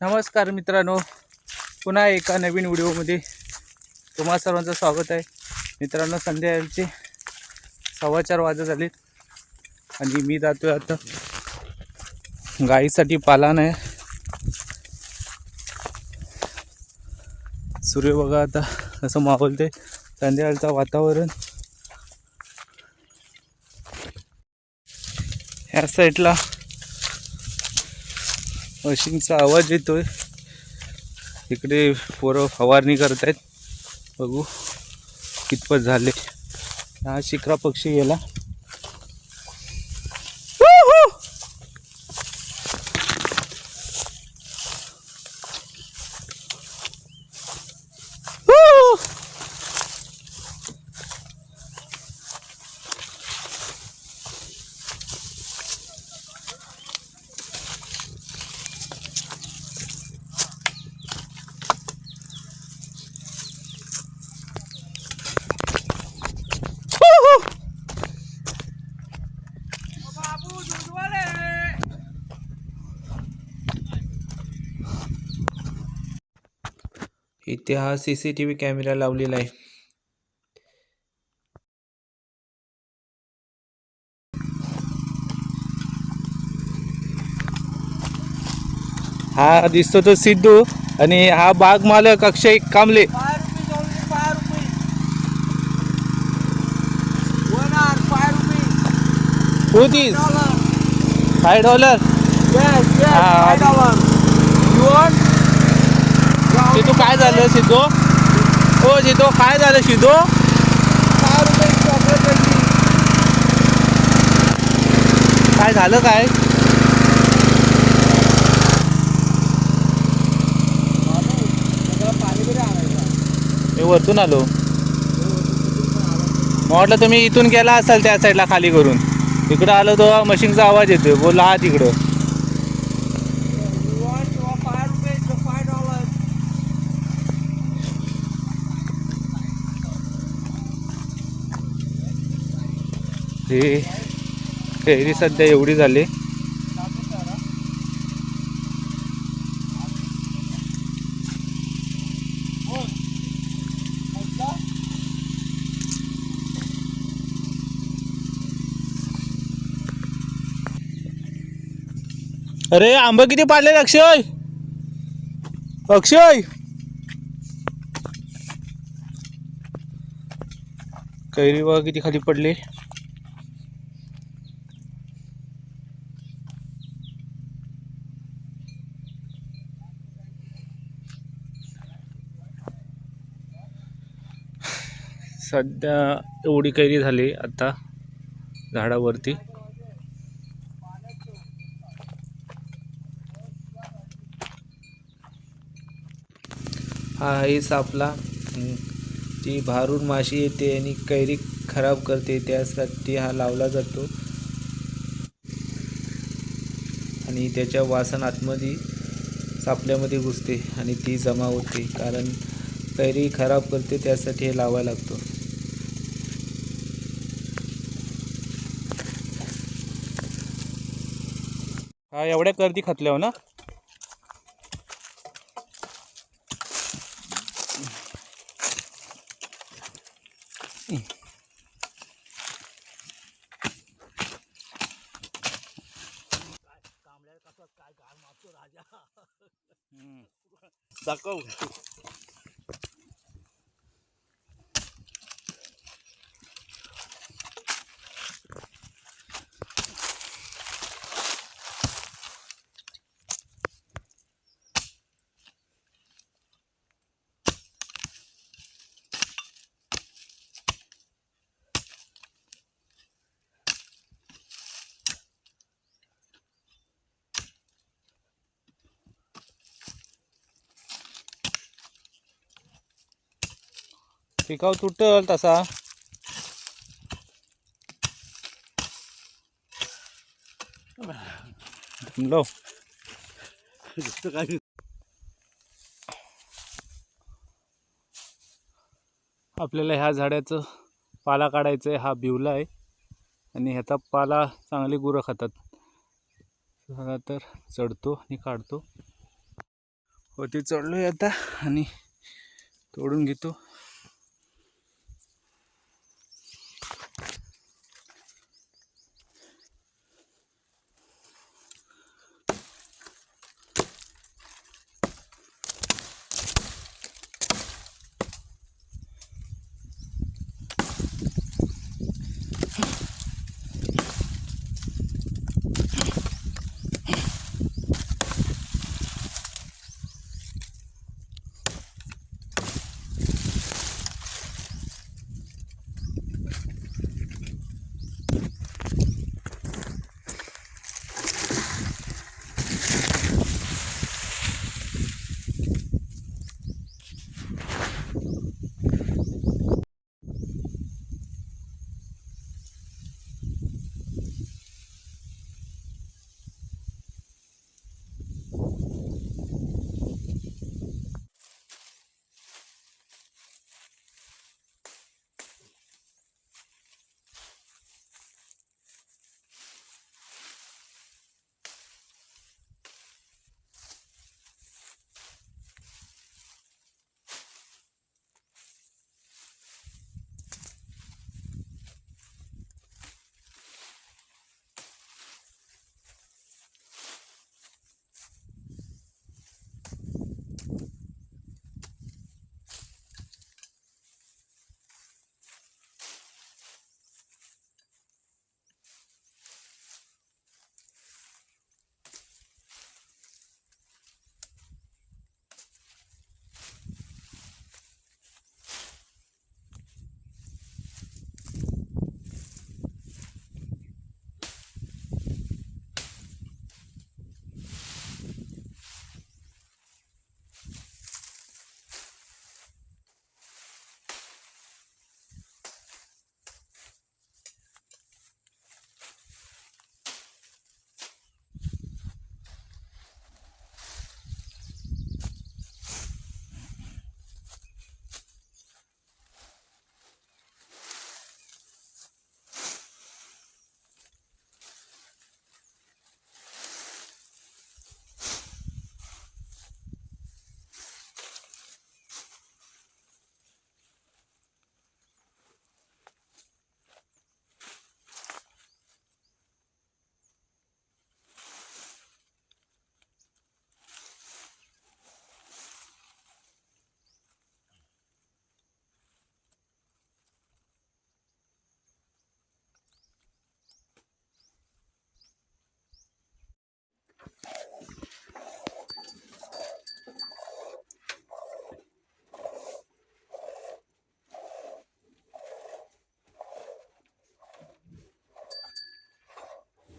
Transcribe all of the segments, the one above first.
नमस्कार मित्रांनो. पुन्हा एका नवीन व्हिडिओमध्ये तुम्हा सर्वांचं स्वागत आहे. मित्रांनो संध्याकाळचे सव्वा चार वाजत झालेत. आणि मी जातोय आता गाईसाठी पालन आहे सूर्य बघा आता असं मावलते संध्याकाळचं वातावरण. ह्या साईडला मशीनचा आवाज येतोय. इकडे पोरं फवारणी करत आहेत बघू कितपत झाले. हा शिखरा पक्षी गेला. इथे हा C C T V camera लावलेला आहे. हा दिसतो तो सिद्धू आणि हा बाग मालक अक्षय Kamble. Five rupees only, Sidhu काय झालं सिद्धू? हो सिद्धू काय झालं सिद्धू? काय झालं काय? मी वरतून आलो. म्हटलं तुम्ही इथून गेला असाल त्या साईडला खाली करून. इकडं आलो तो मशीनचा आवाज येतोय. बोला हा तिकडं. हे कैरी सध्या एवढी झाली. अरे आंबा किती पाडले अक्षय अक्षय कैरी बघा किती खाली पडले. सध्या एवढी कैरी झाली आता झाडावरती. हा आहे सापला हम्म, जी भारून माशी येते आणि कैरी खराब करते त्यासाठी हा लावला जातो. आणि त्याच्या वासन आतमध्ये सापल्यामध्ये घुसते आणि ती जमा होते. कारण कैरी खराब करते त्यासाठी हे लावायला लागतो. हा एवढ्या गर्दी खातल्या हो ना? दाखव. पिकाव तुटल तसा. लो आपल्याला ह्या झाडाचं पाला काढायचं आहे हा बिवला आहे. आणि ह्याचा पाला चांगली गुरं खातात. तर चढतो आणि काढतो. होती चढलोय आता आणि तोडून घेतो.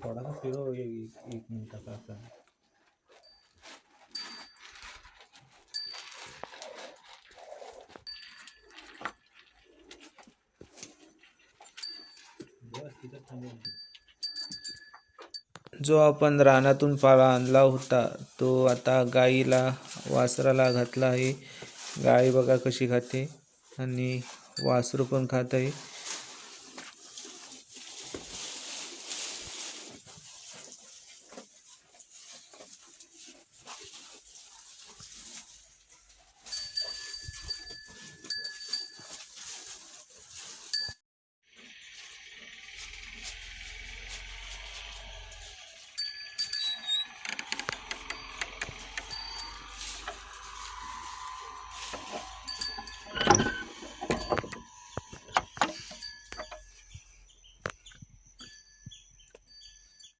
थोडासा फिरो एक एक मिनिटाचा असा जो आपण रानातून पाला आणला होता तो आता गाईला वासराला घातला आहे. गाई बघा कशी खाते आणि वासरू पण खात आहे.